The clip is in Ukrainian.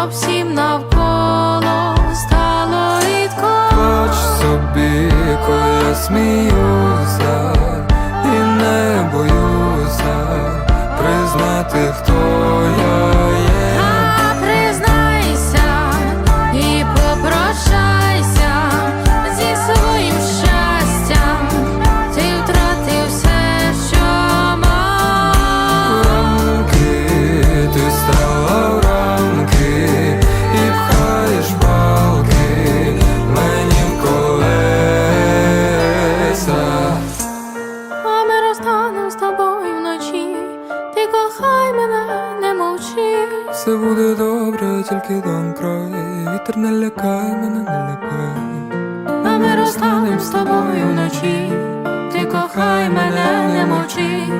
щоб всім навколо стало рідко. Хоч собі, коли я сміюся, Все буде добре, тільки дом край. Вітер не лякай мене, не лякай. А ми розстанем з тобою вночі. Ти кохай мене, не мовчи.